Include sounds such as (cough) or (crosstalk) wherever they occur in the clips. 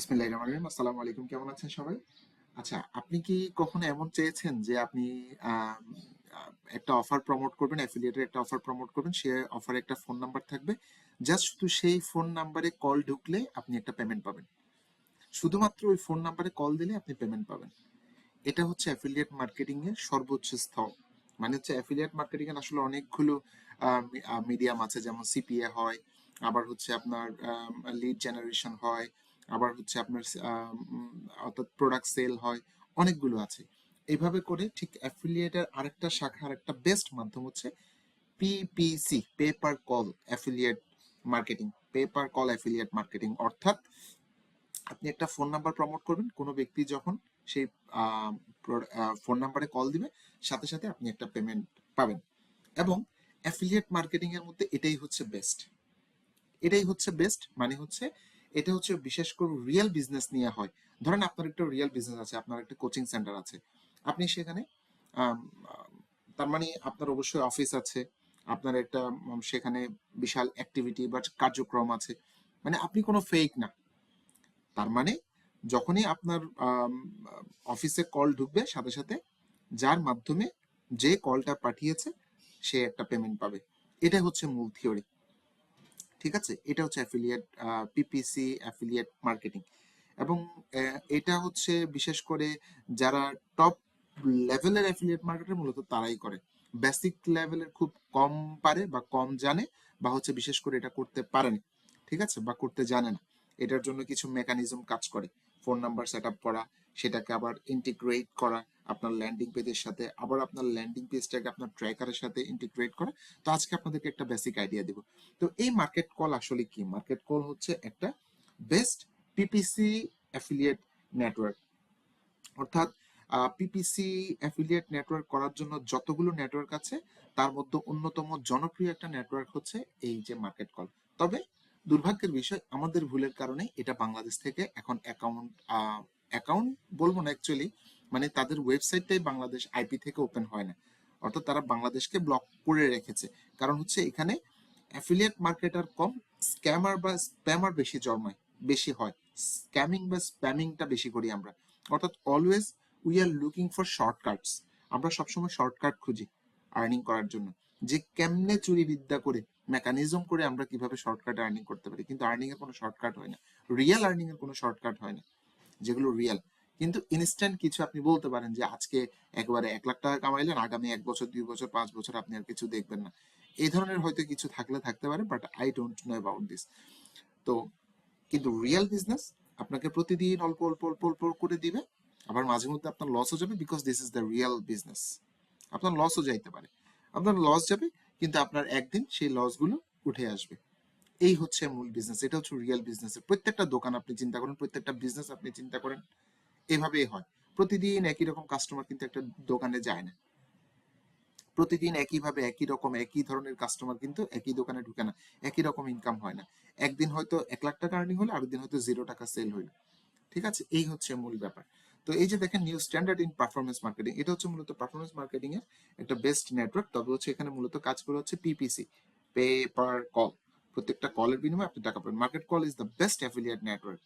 রহিম। আসসালামু আলাইকুম, কেমন আছেন সবাই? আচ্ছা আপনি কি কখনো এমন চেয়েছেন যে আপনি একটা অফার প্রমোট করবেন অ্যাফিলিয়েটের একটা অফার প্রমোট করবেন, সে অফারে একটা ফোন নাম্বার থাকবে? জাস্ট শুধু সেই ফোন নাম্বারে কল ঢুকলে আপনি একটা পেমেন্ট পাবেন। শুধুমাত্র ওই ফোন নাম্বারে কল দিলে আপনি পেমেন্ট পাবেন। এটা হচ্ছে অ্যাফিলিয়েট মার্কেটিং এর সর্বোচ্চ স্তর। মানে হচ্ছে অ্যাফিলিয়েট মার্কেটিং এর আসলে অনেকগুলো মিডিয়াম আছে, যেমন সিপিএ হয়, আবার হচ্ছে আপনার লিড জেনারেশন হয় আবার হচ্ছে আপনার অর্থাৎ প্রোডাক্ট সেল হয়, অনেকগুলো আছে। এইভাবে করে ঠিক অ্যাফিলিয়েটের আরেকটা শাখা, আরেকটা বেস্ট মাধ্যম হচ্ছে PPC pay per call affiliate marketing pay per call affiliate marketing অর্থাৎ আপনি একটা ফোন নাম্বার প্রমোট করবেন, কোনো ব্যক্তি যখন সেই ফোন নাম্বারে কল দিবে, সাথে সাথে আপনি একটা পেমেন্ট পাবেন। এবং অ্যাফিলিয়েট মার্কেটিং এর মধ্যে এটাই হচ্ছে বেস্ট এটাই হচ্ছে বেস্ট মানে হচ্ছে এটা হচ্ছে বিশেষ করে রিয়েল বিজনেস নিয়ে হয়। ধরেন আপনার একটা রিয়েল বিজনেস আছে, আপনার একটা কোচিং সেন্টার আছে। আপনি সেখানে তার মানে আপনার অবশ্যই অফিস আছে, আপনার একটা সেখানে বিশাল অ্যাক্টিভিটি বা কার্যক্রম আছে। মানে আপনি কোনো ফেক না। তার মানে যখনই আপনার অফিসে কল ঢুকবে, সাথে সাথে যার মাধ্যমে যে কলটা পাঠিয়েছে, সে একটা পেমেন্ট পাবে। এটা হচ্ছে মূল থিওরি ঠিক আছে? এটা হচ্ছে অ্যাফিলিয়েট পিপিসি অ্যাফিলিয়েট মার্কেটিং এবং এটা হচ্ছে বিশেষ করে যারা টপ লেভেলের অ্যাফিলিয়েট মার্কেটার মূলত তারাই করে। বেসিক লেভেলের খুব কম পারে বা কম জানে বা হচ্ছে বিশেষ করে এটা করতে পারে না, ঠিক আছে? বা করতে জানে না। এটার জন্য কিছু মেকানিজম কাজ করে। ফোন নাম্বার সেট করা, সেটাকে আবার ইন্টিগ্রেট করা আপনার ল্যান্ডিং পেজের সাথে, আবার আপনার ল্যান্ডিং পেজটাকে আপনার ট্র্যাকারের সাথে ইন্টিগ্রেট করা। তো আজকে আপনাদেরকে একটা বেসিক আইডিয়া দিব। তো এই মার্কেট কল আসলে কি? মার্কেট কল হচ্ছে একটা বেস্ট পিপিসি অ্যাফিলিয়েট নেটওয়ার্ক অর্থাৎ পিপিসি অ্যাফিলিয়েট নেটওয়ার্ক করার জন্য যতগুলো নেটওয়ার্ক আছে, তার মধ্যে অন্যতম জনপ্রিয় একটা নেটওয়ার্ক হচ্ছে এই যে মার্কেট কল তবে দুর্ভাগ্যের বিষয়, আমাদের ভুলের কারণে এটা বাংলাদেশ থেকে এখন অ্যাকাউন্ট অ্যাকাউন্ট বলব না অ্যাকচুয়ালি মানে তাদের ওয়েবসাইটটাই বাংলাদেশ আইপি থেকে ওপেন হয় না। অর্থাৎ তারা বাংলাদেশকে ব্লক করে রেখেছে। কারণ হচ্ছে এখানে অ্যাফিলিয়েট মার্কেটার কম স্ক্যামার বা স্প্যামার বেশি জন্মায়, বেশি হয়। স্ক্যামিং বা স্প্যামিংটা বেশি করি আমরা। অর্থাৎ always we are looking for shortcuts আমরা সবসময় শর্টকাট খুঁজি আর্নিং করার জন্য। যে কেমনে চুরি বিদ্যা করে মেকানিজম করে আমরা কীভাবে শর্টকাট আর্নিং করতে পারি। কিন্তু আর্নিং এর কোনো শর্টকাট হয় না। রিয়েল আর্নিং এর কোনো শর্টকাট হয় না। যেগুলো রিয়েল কিন্তু ইনস্ট্যান্ট কিছু আপনি বলতে পারেন যে, আজকে একবারে এক লাখ টাকা কামাইলেন, আগামী এক বছর, দুই বছর, পাঁচ বছর আপনি আর কিছু দেখবেন না। এই ধরনের হয়তো কিছু থাকলে থাকতে পারে but I don't know about this তো, কিন্তু রিয়েল বিজনেস আপনাকে প্রতিদিন অল্প অল্প অল্প অল্প করে দিবে, আবার মাঝে মধ্যে আপনার লসও যাবে because this is the real business আপনার লসও যাইতে পারে। আপনার লস যাবে, কিন্তু আপনার একদিন সেই লসগুলো উঠে আসবে। এই হচ্ছে মূল বিজনেস এটা হচ্ছে রিয়েল বিজনেস প্রত্যেকটা দোকান আপনি চিন্তা করেন, প্রত্যেকটা বিজনেস আপনি চিন্তা করেন। এভাবেই হয়। প্রতিদিন একই রকম কাস্টমার কিন্তু একটা দোকানে যায় না। প্রতিদিন একইভাবে একই রকম, একই ধরনের কাস্টমার কিন্তু একই দোকানে ঢুকে না। একই রকম ইনকাম হয় না। একদিন হয়তো এক লাখ টাকা আর্নিং হলো, আরেকদিন হয়তো জিরো টাকা সেল হইল। ঠিক আছে? এই হচ্ছে মূল ব্যাপার। তো এই যে দেখেন new standard in performance marketing এটা হচ্ছে মূলত পারফরমেন্স মার্কেটিং এর একটা বেস্ট নেটওয়ার্ক তবে হচ্ছে এখানে মূলত কাজ করে হচ্ছে পিপিসি পে পার কল প্রত্যেকটা কলের বিনিময়ে আপনি টাকা পাবেন। Market call is the best affiliate network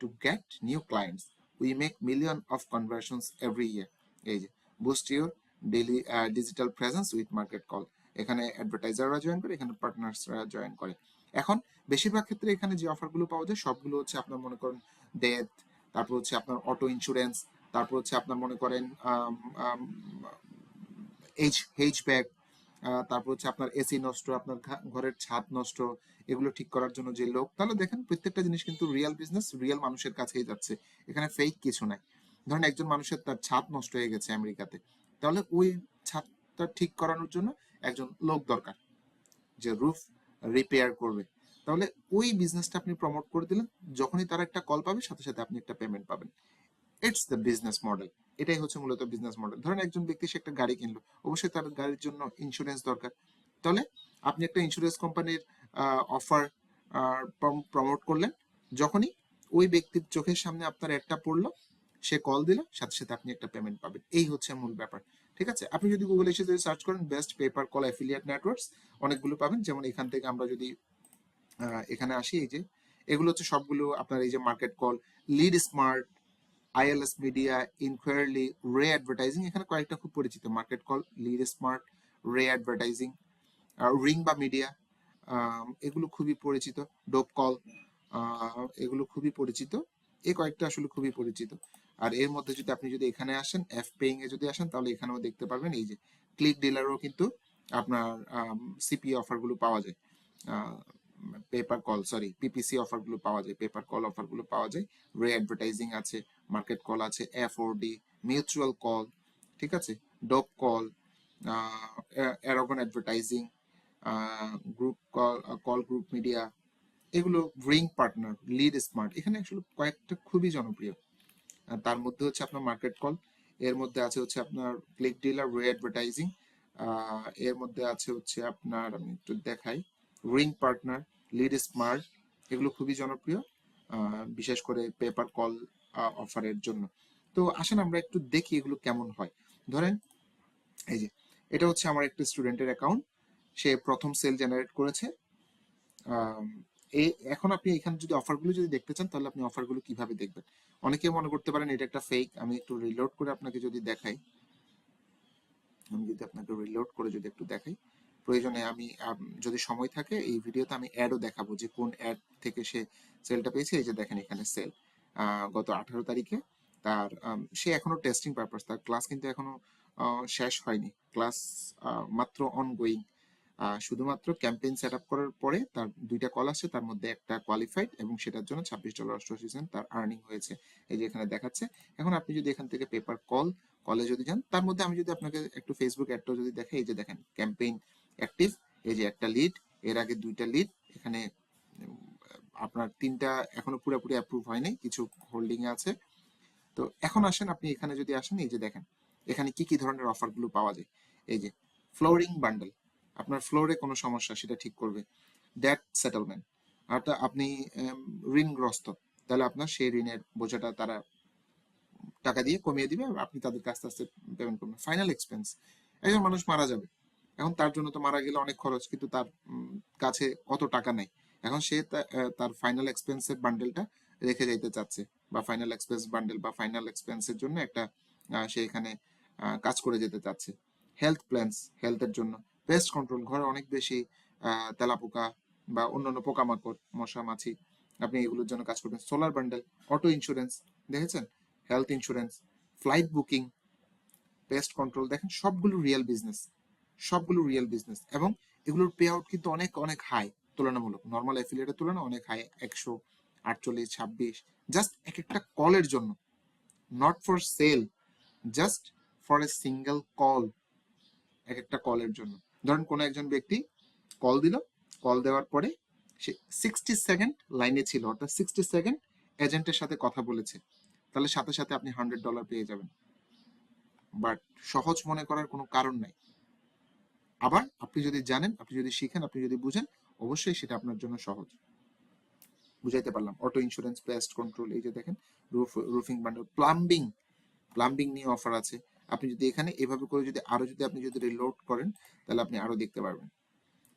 to get new clients we make million of conversions every year এই যে boost your daily digital presence with market call এখানে অ্যাডভার্টাইজাররা জয়েন করে, এখানে পার্টনার্সরা জয়েন করে। এখন বেশিরভাগ ক্ষেত্রে এখানে যে অফারগুলো পাওয়া যায়, সবগুলো হচ্ছে আপনার মনে করেন ডেথ তারপর হচ্ছে আপনার অটো ইন্স্যুরেন্স তারপর হচ্ছে আপনার মনে করেন এইচ এইচ ব্যাগ তারপর হচ্ছে আপনার এসি নষ্ট, আপনার ঘরের ছাদ নষ্ট, এগুলো ঠিক করার জন্য যে লোক, তাহলে দেখেন প্রত্যেকটা জিনিস কিন্তু রিয়েল বিজনেস রিয়েল মানুষের কাছেই যাচ্ছে। এখানে ফেক কিছু নাই। ধরেন একজন মানুষের তার ছাদ নষ্ট হয়ে গেছে আমেরিকাতে, তাহলে ওই ছাদটা ঠিক করানোর জন্য একজন লোক দরকার, যে রুফ রিপেয়ার করবে। তাহলে ওই বিজনেসটা আপনি প্রমোট করে দিলেন, যখনই তারা একটা কল পাবে, সাথে সাথে আপনি একটা পেমেন্ট পাবেন। ইটস দ্য বিজনেস মডেল এটাই হচ্ছে মূলত বিজনেস মডেল ধরেন একজন ব্যক্তি সে একটা গাড়ি কিনলো, অবশ্যই তার গাড়ির জন্য ইন্স্যুরেন্স দরকার। তাহলে আপনি একটা ইন্স্যুরেন্স কোম্পানির অফার প্রমোট করলেন, যখনই ওই ব্যক্তির চোখের সামনে আপনার একটা পড়ল, সে কল দিল, সাথে সাথে আপনি একটা পেমেন্ট পাবেন। এই হচ্ছে মূল ব্যাপার। ঠিক আছে? আপনি যদি গুগলে এসে যদি সার্চ করেন best pay per call affiliate networks অনেকগুলো পাবেন। যেমন এখান থেকে আমরা যদি এখানে আসি, এই যে, এগুলো হচ্ছে সবগুলো আপনার এই যে market call lead smart ILS media Inquirly Ray advertising এখানে কয়েকটা খুব পরিচিত। Market call lead smart Ray advertising ring বা মিডিয়া এগুলো খুবই পরিচিত। ডোপ কল এগুলো খুবই পরিচিত। এই কয়েকটা আসলে খুবই পরিচিত। আর এর মধ্যে যদি আপনি যদি এখানে আসেন এফ পেইং এ যদি আসেন, তাহলে এখানেও দেখতে পারবেন এই যে ক্লিক ডিলারও কিন্তু আপনার সিপি অফারগুলো পাওয়া যায়। পেপার কল সরি পিপিসি অফারগুলো পাওয়া যায় পেপার কল অফারগুলো পাওয়া যায় রে অ্যাডভার্টাইজিং আছে মার্কেট কল আছে এফ ডি মিউচুয়াল কল ঠিক আছে? Dope call Aragon advertising group call call group media এগুলো রিং পার্টনার লিড স্মার্ট এখানে আসলে কয়েকটা খুবই জনপ্রিয়। তার মধ্যে হচ্ছে আপনার মার্কেট কল এর মধ্যে আছে হচ্ছে আপনার ক্লিক ডিলার রে অ্যাডভার্টাইজিং এর মধ্যে আছে হচ্ছে আপনার, আমি একটু দেখাই রিং পার্টনার লিড স্মার্ট এগুলো খুবই জনপ্রিয় বিশেষ করে পেপার কল অফারের জন্য। তো আসেন আমরা একটু দেখি এগুলো কেমন হয়। ধরেন, এই যে, এটা হচ্ছে আমার একটা স্টুডেন্টের অ্যাকাউন্ট সে প্রথম সেল জেনারেট করেছে। এখন আপনি এখানে যদি অফারগুলো যদি দেখতে চান, তাহলে আপনি অফারগুলো কীভাবে দেখবেন? অনেকে মনে করতে পারেন এটা একটা ফেক আমি একটু রিলোড করে আপনাকে যদি দেখাই। আমি যদি আপনাকে রিলোড করে যদি একটু দেখাই। প্রয়োজনে আমি যদি সময় থাকে, এই ভিডিওতে আমি অ্যাডও দেখাবো যে কোন অ্যাড থেকে সে সেলটা পেয়েছে। এই যে দেখেন এখানে সেল গত আঠারো তারিখে। তার সে এখনও টেস্টিং পারপাস তার ক্লাস কিন্তু এখনও শেষ হয়নি। ক্লাস মাত্র অনগোয়িং শুধুমাত্র ক্যাম্পেইন সেট আপ করার পরে তার দুইটা কল আসছে, তার মধ্যে একটা কোয়ালিফাইড এবং সেটার জন্য ছাব্বিশ ডলার অষ্টআশি সেন্ট তার আর্নিং হয়েছে। এই যে এখানে দেখাচ্ছে। এখন আপনি যদি এখান থেকে পেপার কল কলে যদি যান, তার মধ্যে আমি যদি আপনাকে একটু ফেসবুক অ্যাডটাও যদি দেখে এই যে দেখেন ক্যাম্পেইন অ্যাক্টিভ এই যে একটা লিড এর আগে দুইটা লিড এখানে আপনার তিনটা এখনও পুরোপুরি অ্যাপ্রুভ হয়নি, কিছু হোল্ডিং এ আছে। তো এখন আসেন, আপনি এখানে যদি আসেন, এই যে দেখেন, এখানে কি কি ধরনের অফারগুলো পাওয়া যায়? এই যে ফ্লোরিং বান্ডেল আপনার ফ্লোরে কোনো সমস্যা, সেটা ঠিক করবে। ডেট সেটেলমেন্ট অর্থাৎ আপনি ঋণগ্রস্ত, তাহলে আপনার সেই ঋণের বোঝাটা তারা, টাকা দিয়ে কমিয়ে দিবে, আপনি তাদেরকে আস্তে আস্তে পেমেন্ট করবেন। ফাইনাল এক্সপেন্স একজন মানুষ মারা যাবে এখন তার জন্য তো মারা গেলে অনেক খরচ, কিন্তু তার কাছে অত টাকা নেই। এখন সে তার ফাইনাল এক্সপেন্সের বান্ডেলটা রেখে যাইতে চাচ্ছে, বা ফাইনাল এক্সপেন্স বান্ডেল বা ফাইনাল এক্সপেন্সের জন্য একটা সে এখানে কাজ করে যেতে চাচ্ছে। হেলথ প্ল্যানস হেলথের জন্য। পেস্ট কন্ট্রোল ঘরে অনেক বেশি তেলাপোকা বা অন্যান্য পোকামাকড়, মশা, মাছি, আপনি এগুলোর জন্য কাজ করবেন। সোলার বান্ডেল অটো ইন্স্যুরেন্স দেখেছেন? Health insurance flight booking pest control দেখেন সবগুলো রিয়েল বিজনেস সবগুলো রিয়েল বিজনেস এবং এগুলোর পে আউট কিন্তু অনেক অনেক হাই তুলনামূলক। নর্মাল অ্যাফিলিয়েটের তুলনায় অনেক হাই একশো আটচল্লিশ, ছাব্বিশ। জাস্ট এক একটা কলের জন্য। Not for sale just for a single call এক একটা কলের জন্য। ধরেন কোনো একজন ব্যক্তি কল দিল কল দেওয়ার পরে সে সিক্সটি সেকেন্ড লাইনে ছিল, অর্থাৎ সিক্সটি সেকেন্ড এজেন্টের সাথে কথা বলেছে। তাহলে সাথে সাথে আপনি হান্ড্রেড ডলার পেয়ে যাবেন। বাট সহজ মনে করার কোনো কারণ নাই। আবার আপনি যদি জানেন, আপনি যদি শিখেন, আপনি যদি বুঝেন, অবশ্যই সেটা আপনার জন্য সহজ। বুঝাইতে পারলাম। অটো ইন্স্যুরেন্স, পেস্ট কন্ট্রোল, এই যে দেখেন, রুফ বান্ডেল প্লাম্বিং প্লাম্বিং নিয়ে অফার আছে। আপনি যদি এখানে এভাবে করে যদি আরও যদি আপনি যদি রিলোড করেন, তাহলে আপনি আরও দেখতে পারবেন।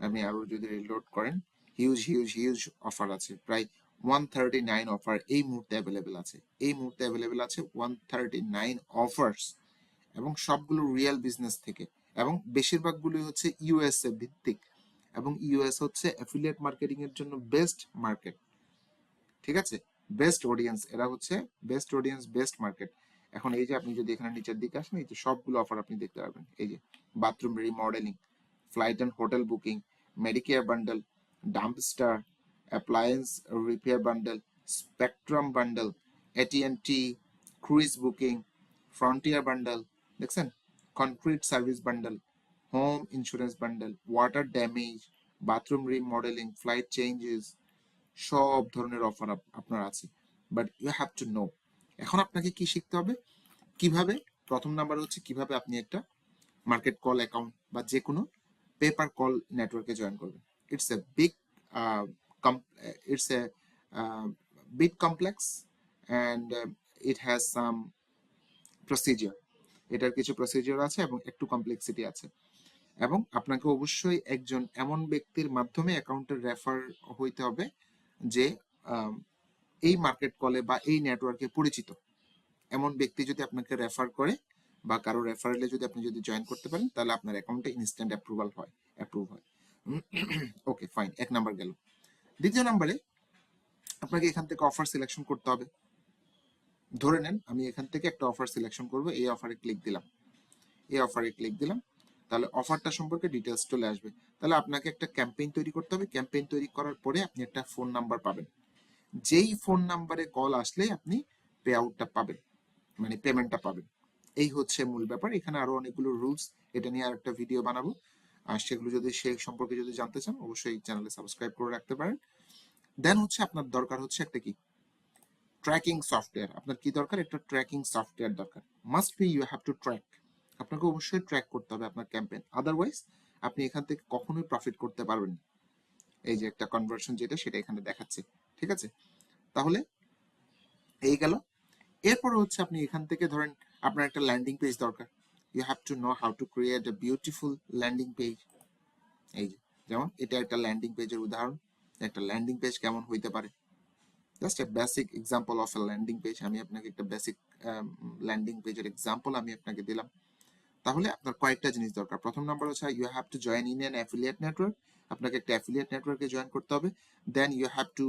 আপনি আরও যদি রিলোড করেন হিউজ হিউজ হিউজ অফার আছে। প্রায় ওয়ান থার্টি নাইন অফার এই মুহূর্তে অ্যাভেলেবেল আছে। এই মুহূর্তে অ্যাভেলেবেল আছে ওয়ান থার্টি নাইন অফার্স এবং সবগুলো রিয়েল বিজনেস থেকে। এবং বেশিরভাগগুলোই হচ্ছে ইউএসএ ভিত্তিক এবং ইউএস হচ্ছে অ্যাফিলিয়েট মার্কেটিং এর জন্য বেস্ট মার্কেট ঠিক আছে? বেস্ট অডিয়েন্স এরা হচ্ছে বেস্ট অডিয়েন্স বেস্ট মার্কেট এখন এই যে আপনি যদি এখানে নিচের দিকে আসেন, এই যে সবগুলো অফার আপনি দেখতে পারবেন। এই যে bathroom remodeling flight and hotel booking medicare bundle dumpster appliance repair bundle spectrum bundle AT and T cruise booking frontier bundle দেখছেন? Concrete service bundle home insurance bundle water damage bathroom remodeling flight changes সব ধরনের offer আপনার আছে। But you have to know এখন আপনাকে কি শিখতে হবে? কীভাবে? প্রথম নাম্বার হচ্ছে কীভাবে আপনি একটা মার্কেট কল অ্যাকাউন্ট বা যে কোনো পেপার কল নেটওয়ার্কে জয়েন করবেন। It's a big it's a big complex and it has some procedure এটার কিছু প্রসিজিওর আছে এবং একটু কমপ্লেক্সিটি আছে। এবং আপনাকে অবশ্যই একজন এমন ব্যক্তির মাধ্যমে অ্যাকাউন্টের রেফার হইতে হবে যে এই মার্কেট কলে বা এই নেটওয়ার্কে পরিচিত। এমন ব্যক্তি যদি আপনাকে রেফার করে বা কারও রেফারেলে যদি আপনি যদি জয়েন করতে পারেন, তাহলে আপনার অ্যাকাউন্টে ইনস্ট্যান্ট অ্যাপ্রুভাল হয় অ্যাপ্রুভ হয়। ওকে ফাইন (clears throat) এক নাম্বার গেল। দ্বিতীয় নাম্বারে আপনাকে এখান থেকে অফার সিলেকশন করতে হবে। ধরে নেন, আমি এখান থেকে একটা অফার সিলেকশন করব, এই অফারে ক্লিক দিলাম। এই অফারে ক্লিক দিলাম, তাহলে অফারটা সম্পর্কে ডিটেলস চলে আসবে। তাহলে আপনাকে একটা ক্যাম্পেইন তৈরি করতে হবে। ক্যাম্পেইন তৈরি করার পরে আপনি একটা ফোন নাম্বার পাবেন। যেই ফোন নাম্বারে কল আসলে আপনি পে আউটটা পাবেন মানে পেমেন্টটা পাবেন। এই হচ্ছে মূল ব্যাপার। এখানে আরও অনেকগুলো রুলস এটা নিয়ে আর একটা ভিডিও বানাবো। আর সেগুলো যদি সেই সম্পর্কে যদি জানতে চান, অবশ্যই চ্যানেলে সাবস্ক্রাইব করে রাখতে পারেন। দেন হচ্ছে আপনার দরকার হচ্ছে একটা কি? ট্র্যাকিং সফটওয়্যার আপনার কি দরকার? একটা ট্র্যাকিং সফটওয়্যার দরকার। Must be you have to track আপনাকে অবশ্যই ট্র্যাক করতে হবে আপনার ক্যাম্পেইন আদারওয়াইজ আপনি এখান থেকে কখনোই প্রফিট করতে পারবেন না। এই যে একটা কনভার্সন যেটা, সেটা এখানে দেখাচ্ছে। ঠিক আছে? তাহলে, এই গেল। এরপর হচ্ছে আপনি এখান থেকে ধরেন আপনার একটা ল্যান্ডিং পেজ দরকার। You have to know how to create a beautiful landing page এই যে, যেমন এটা একটা ল্যান্ডিং পেজের উদাহরণ। একটা ল্যান্ডিং পেজ কেমন হইতে পারে? Just a basic example of a landing page আমি আপনাকে একটা বেসিক ল্যান্ডিং পেজের এক্সাম্পল আমি আপনাকে দিলাম। তাহলে আপনার কয়েকটা জিনিস দরকার। প্রথম নাম্বার হচ্ছে you have to join in an affiliate network আপনাকে একটা অ্যাফিলিয়েট নেটওয়ার্কে জয়েন করতে হবে। Then you have to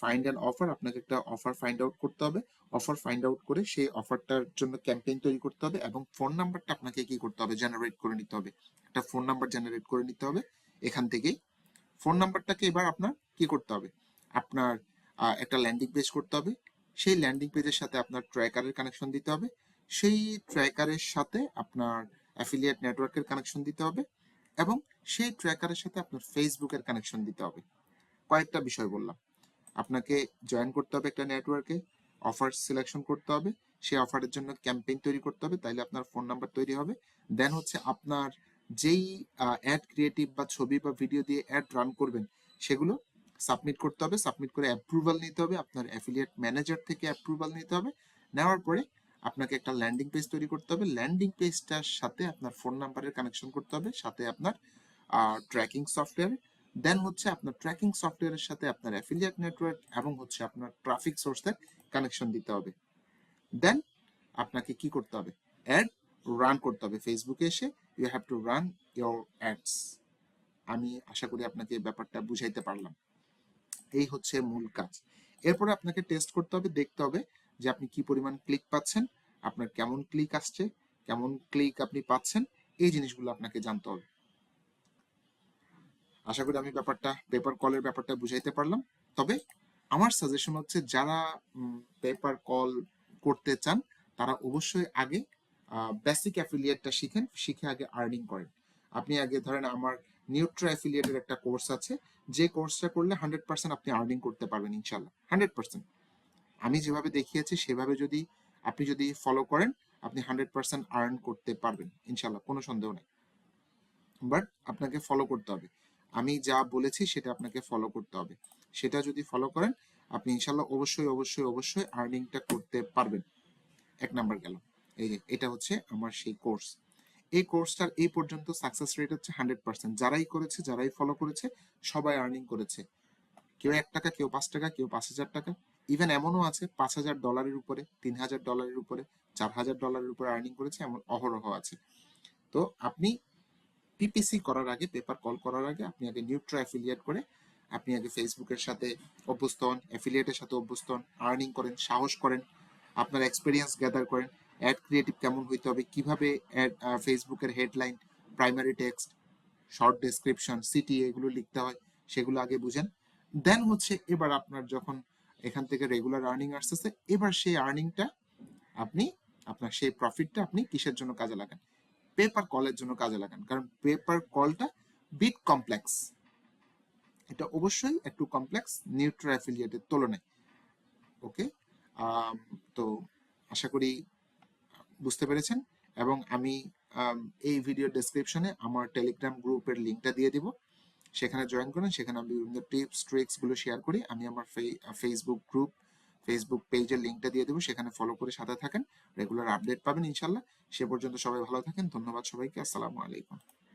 find an offer আপনাকে একটা অফার ফাইন্ড আউট করতে হবে। অফার ফাইন্ড আউট করে সেই অফারটার জন্য ক্যাম্পেইন তৈরি করতে হবে এবং ফোন নাম্বারটা আপনাকে কি করতে হবে? জেনারেট করে নিতে হবে। একটা ফোন নাম্বার জেনারেট করে নিতে হবে। এখান থেকেই ফোন নাম্বারটাকে এবার আপনার কি করতে হবে? আপনার একটা ল্যান্ডিং পেজ করতে হবে। সেই ল্যান্ডিং পেজের সাথে আপনার ট্র্যাকারের কানেকশন দিতে হবে। সেই ট্র্যাকারের সাথে আপনার অ্যাফিলিয়েট নেটওয়ার্কের কানেকশন দিতে হবে এবং সেই ট্র্যাকারের সাথে আপনার ফেসবুকের কানেকশন দিতে হবে। কয়েকটা বিষয় বললাম। আপনাকে জয়েন করতে হবে একটা নেটওয়ার্কে অফার সিলেকশন করতে হবে। সেই অফারের জন্য ক্যাম্পেইন তৈরি করতে হবে, তাইলে আপনার ফোন নাম্বার তৈরি হবে। দেন হচ্ছে আপনার যেই অ্যাড ক্রিয়েটিভ বা ছবি বা ভিডিও দিয়ে অ্যাড রান করবেন, সেগুলো সাবমিট করতে হবে সাবমিট করে অ্যাপ্রুভাল নিতে হবে, আপনার অ্যাফিলিয়েট ম্যানেজার থেকে অ্যাপ্রুভাল নিতে হবে, নেওয়ার পরে আপনাকে একটা ল্যান্ডিং পেজ তৈরি করতে হবে ল্যান্ডিং পেজটার সাথে আপনার ফোন নাম্বারের কানেকশন করতে হবে, সাথে আপনার ট্র্যাকিং সফটওয়্যার দেন হচ্ছে আপনার ট্র্যাকিং সফটওয়্যারের সাথে আপনার অ্যাফিলিয়েট নেটওয়ার্ক এবং হচ্ছে আপনার ট্রাফিক সোর্সের কানেকশন দিতে হবে। দেন আপনাকে কি করতে হবে? অ্যাড রান করতে হবে। ফেসবুকে এসে you have to run your ads আমি আশা করি আপনাকে ব্যাপারটা বুঝাইতে পারলাম। এই হচ্ছে মূল কাজ। এরপরে আপনাকে টেস্ট করতে হবে, দেখতে হবে যে আপনি কি পরিমাণ ক্লিক পাচ্ছেন, আপনার কেমন ক্লিক আসছে, কেমন ক্লিক আপনি পাচ্ছেন, এই জিনিসগুলো আপনাকে জানতে হবে। আশা করি আমি ব্যাপারটা পেপার কলের ব্যাপারটা বুঝাইতে পারলাম। তবে আমার সাজেশন হচ্ছে যারা পেপার কল করতে চান, তারা অবশ্যই আগে বেসিক অ্যাফিলিয়েটটা শিখেন, শিখে আগে আর্নিং করেন। আপনি আগে ধরেন আমার নিউট্রা অ্যাফিলিয়েটের একটা কোর্স আছে যে কোর্সটা করলে হান্ড্রেড পার্সেন্ট আপনি আর্নিং করতে পারবেন ইনশাল্লাহ হান্ড্রেড পার্সেন্ট আমি যেভাবে দেখিয়েছি, সেভাবে যদি আপনি যদি ফলো করেন, আপনি হান্ড্রেড পার্সেন্ট আর্ন করতে পারবেন ইনশাল্লাহ কোনো সন্দেহ নেই। বাট আপনাকে ফলো করতে হবে। আমি যা বলেছি, সেটা আপনাকে ফলো করতে হবে। সেটা যদি ফলো করেন, আপনি ইনশাল্লাহ অবশ্যই অবশ্যই অবশ্যই আর্নিংটা করতে পারবেন। এক নাম্বার গেল। এই যে, এটা হচ্ছে আমার সেই কোর্স এই কোর্সটার এই পর্যন্ত সাকসেস রেট হচ্ছে হান্ড্রেড পার্সেন্ট যারাই করেছে, যারাই ফলো করেছে, সবাই আর্নিং করেছে। কেউ এক টাকা, কেউ পাঁচ টাকা, কেউ পাঁচ হাজার টাকা। ইভেন এমনও আছে, পাঁচ হাজার ডলারের উপরে, তিন হাজার ডলারের উপরে, চার হাজার ডলারের উপরে আর্নিং করেছে, এমন অহরহ আছে। তো আপনি পিপিসি করার আগে পেপার কল করার আগে, আপনি আগে নিউট্রা অ্যাফিলিয়েট করে, আপনি আগে ফেসবুকের সাথে অভ্যস্ত হন অ্যাফিলিয়েটের সাথে অভ্যস্ত হন আর্নিং করেন, সাহস করেন, আপনার এক্সপিরিয়েন্স গ্যাদার করেন। অ্যাড ক্রিয়েটিভ কেমন হইতে হবে? কীভাবে ফেসবুকের headline primary text short description CT এগুলো লিখতে হয়, সেগুলো আগে বুঝেন। দেন হচ্ছে এবার আপনার যখন এখান থেকে রেগুলার আর্নিং আসতেছে, এবার সেই আর্নিংটা আপনি, আপনার সেই প্রফিটটা আপনি কিসের জন্য কাজে লাগান? পেপার কলের জন্য কাজে লাগান। কারণ পেপার কলটা বিট কমপ্লেক্স এটা অবশ্যই একটু কমপ্লেক্স নিউট্রা অ্যাফিলিয়েটের তুলনায়। ওকে তো আশা করি বুঝতে পেরেছেন? এবং আমি এই ভিডিও ডেসক্রিপশনে আমার টেলিগ্রাম গ্রুপের লিঙ্কটা দিয়ে দিব। সেখানে জয়েন করেন, সেখানে আমি বিভিন্ন টিপস ট্রিক্সগুলো শেয়ার করি। আমি আমার ফেসবুক গ্রুপ ফেসবুক পেজের লিঙ্কটা দিয়ে দেবো। সেখানে ফলো করে সাথে থাকেন। রেগুলার আপডেট পাবেন ইনশাল্লাহ সে পর্যন্ত সবাই ভালো থাকেন। ধন্যবাদ সবাইকে। আসসালামু আলাইকুম।